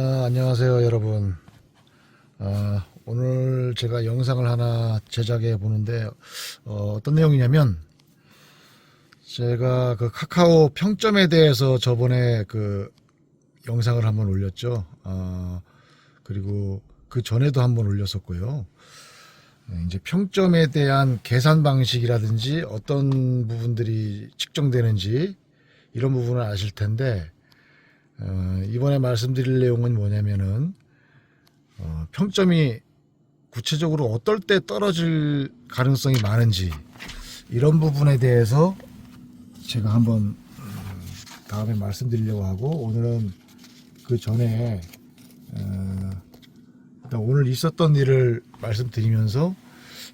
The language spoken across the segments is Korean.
아, 안녕하세요 여러분. 아, 오늘 제가 영상을 하나 제작해 보는데 어, 떤 내용이냐면 제가 그 카카오 평점에 대해서 저번에 그 영상을 한번 올렸죠. 아, 그리고 그 전에도 한번 올렸었고요. 네, 이제 평점에 대한 계산 방식이라든지 어떤 부분들이 측정되는지 이런 부분을 아실 텐데 어, 이번에 말씀드릴 내용은 뭐냐면은 어, 평점이 구체적으로 어떨 때 떨어질 가능성이 많은지 이런 부분에 대해서 제가 한번 음, 다음에 말씀드리려고 하고 오늘은 그 전에 어, 오늘 있었던 일을 말씀드리면서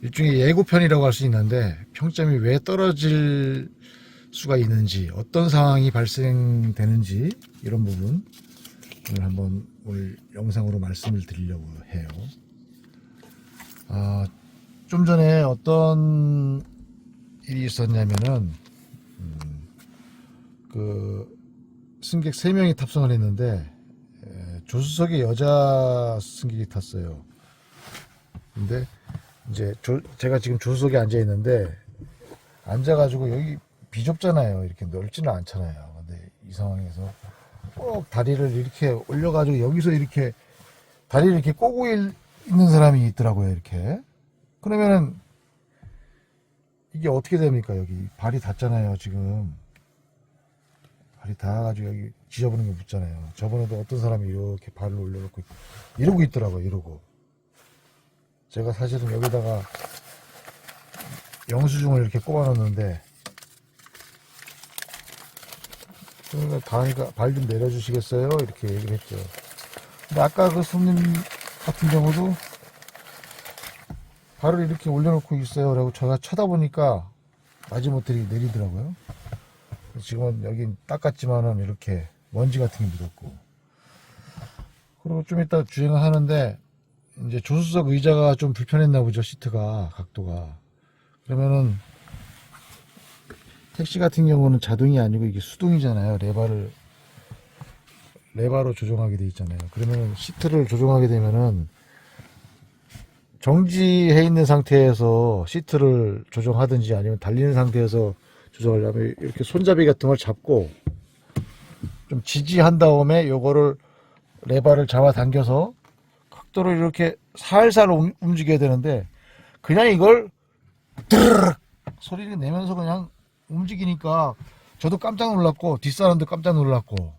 일종의 예고편이라고 할 수 있는데 평점이 왜 떨어질 수가 있는지 어떤 상황이 발생되는지 이런 부분 오늘 한번 오늘 영상으로 말씀을 드리려고 해요. 아, 좀 전에 어떤 일이 있었냐면은 음, 그 승객 3명이 탑승을 했는데 에, 조수석에 여자 승객이 탔어요. 근데 이제 조- 제가 지금 조수석에 앉아 있는데 앉아가지고 여기 비좁잖아요. 이렇게 넓지는 않잖아요. 근데 이 상황에서 꼭 다리를 이렇게 올려가지고 여기서 이렇게 다리를 이렇게 꼬고 일- 있는 사람이 있더라고요. 이렇게. 그러면은 이게 어떻게 됩니까? 여기 발이 닿잖아요. 지금 발이 닿아가지고 여기 지저분한 게 묻잖아요. 저번에도 어떤 사람이 이렇게 발을 올려놓고 이러고 있더라고요. 이러고. 제가 사실은 여기다가 영수증을 이렇게 꼽아놨는데 그러니까 다니까 발좀 내려주시겠어요? 이렇게 얘기를 했죠. 근데 아까 그 손님 같은 경우도 발을 이렇게 올려놓고 있어요. 라고 제가 쳐다보니까 마지못해 내리더라고요. 지금은 여긴 닦았지만은 이렇게 먼지 같은 게 묻었고. 그리고 좀 이따 주행을 하는데 이제 조수석 의자가 좀 불편했나 보죠. 시트가 각도가. 그러면은 택시 같은 경우는 자동이 아니고 이게 수동이잖아요. 레바를 레바로 조정하게 돼 있잖아요. 그러면은 시트를 조정하게 되면은 정지해 있는 상태에서 시트를 조정하든지 아니면 달리는 상태에서 조정하려면 이렇게 손잡이 같은 걸 잡고 좀 지지한 다음에 요거를 레바를 잡아 당겨서 각도를 이렇게 살살 움- 움직여야 되는데 그냥 이걸 드르륵 소리를 내면서 그냥 움직이니까 저도 깜짝 놀랐고 뒷사람도 깜짝 놀랐고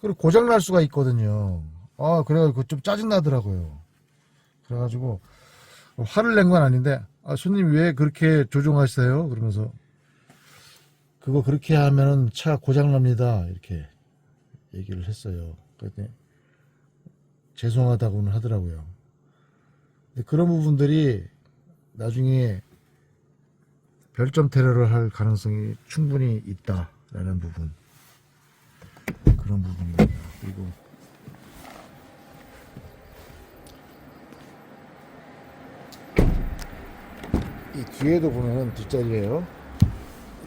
그리고 고장 날 수가 있거든요. 아 그래가지고 좀 짜증 나더라고요. 그래가지고 화를 낸 건 아닌데 아 손님 왜 그렇게 조종하세요? 그러면서 그거 그렇게 하면은 차 고장 납니다. 이렇게 얘기를 했어요. 그랬더니 죄송하다고는 하더라고요. 근데 그런 부분들이 나중에 별점 테러를 할 가능성이 충분히 있다라는 부분 그런 부분입니다. 그리고 이 뒤에도 보면 뒷자리예요.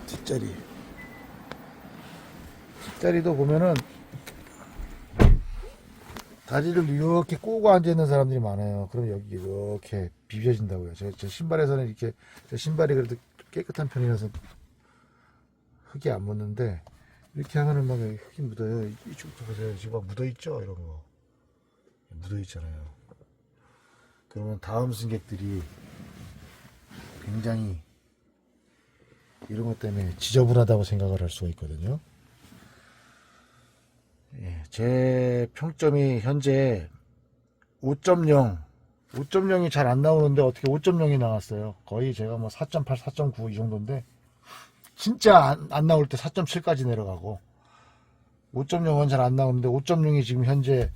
뒷자리. 뒷자리도 보면은 다리를 이렇게 꼬고 앉아 있는 사람들이 많아요. 그럼 여기 이렇게 비벼진다고요. 제, 제 신발에서는 이렇게 제 신발이 그래도 깨끗한 편이라서 흙이 안 묻는데 이렇게 하면은 막 흙이 묻어요. 이쪽부터 보세요. 지금 막 묻어 있죠, 이런 거 묻어 있잖아요. 그러면 다음 승객들이 굉장히 이런 것 때문에 지저분하다고 생각을 할 수가 있거든요. 예, 제 평점이 현재 5.0, 5.0이 잘 안 나오는데 어떻게 5.0이 나왔어요. 거의 제가 뭐 4.8, 4.9 이 정도인데 진짜 안, 안 나올 때 4.7까지 내려가고 5.0은 잘 안 나오는데 5.0이 지금 현재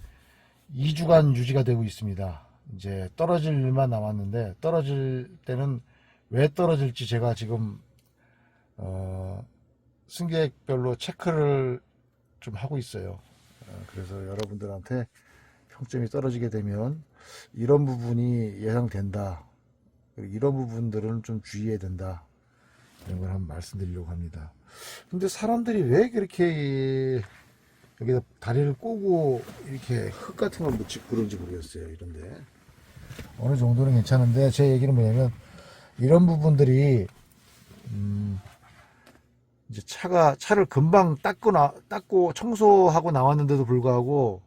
2주간 유지가 되고 있습니다. 이제 떨어질 일만 남았는데 떨어질 때는 왜 떨어질지 제가 지금 어, 승객별로 체크를 좀 하고 있어요. 어, 그래서 여러분들한테 평점이 떨어지게 되면 이런 부분이 예상된다. 이런 부분들은 좀 주의해야 된다. 이런 걸 한번 말씀드리려고 합니다. 근데 사람들이 왜 그렇게 여기다 다리를 꼬고 이렇게 흙 같은 걸 묻히고 그런지 모르겠어요. 이런데 어느 정도는 괜찮은데 제 얘기는 뭐냐면 이런 부분들이 음 이제 차가 차를 금방 닦고 나 닦고 청소하고 나왔는데도 불구하고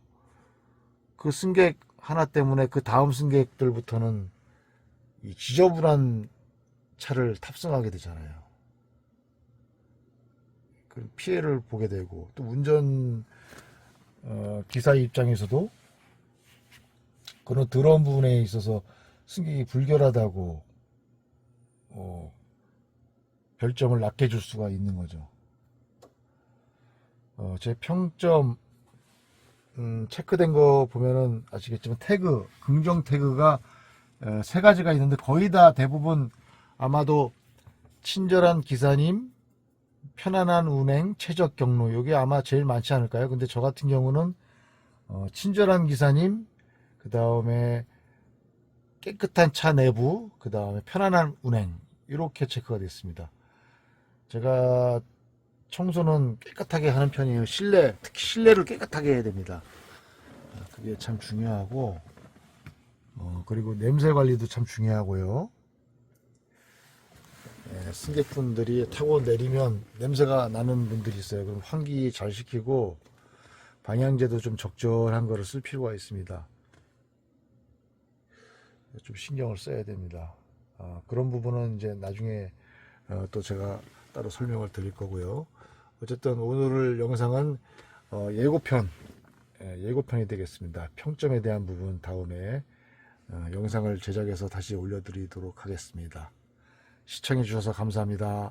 그 승객 하나 때문에 그 다음 승객들부터는 이 지저분한 차를 탑승하게 되잖아요. 그 피해를 보게 되고 또 운전 어, 기사 입장에서도 그런 더러운 부분에 있어서 승객이 불결하다고 어, 별점을 낮게 줄 수가 있는 거죠. 어, 제 평점 음, 체크된 거 보면은 아시겠지만 태그 긍정 태그가 어, 세 가지가 있는데 거의 다 대부분 아마도 친절한 기사님, 편안한 운행, 최적 경로 이게 아마 제일 많지 않을까요? 근데 저 같은 경우는 어, 친절한 기사님, 그 다음에 깨끗한 차 내부, 그 다음에 편안한 운행 이렇게 체크가 됐습니다. 제가 청소는 깨끗하게 하는 편이에요. 실내, 특히 실내를 깨끗하게 해야 됩니다. 아, 그게 참 중요하고, 어, 그리고 냄새 관리도 참 중요하고요. 예, 승객분들이 타고 내리면 냄새가 나는 분들이 있어요. 그럼 환기 잘 시키고 방향제도 좀 적절한 거를 쓸 필요가 있습니다. 좀 신경을 써야 됩니다. 아, 그런 부분은 이제 나중에 어, 또 제가 따로 설명을 드릴 거고요. 어쨌든 오늘 영상은 어, 예고편, 예, 예고편이 되겠습니다. 평점에 대한 부분 다음에 어, 영상을 제작해서 다시 올려드리도록 하겠습니다. 시청해 주셔서 감사합니다.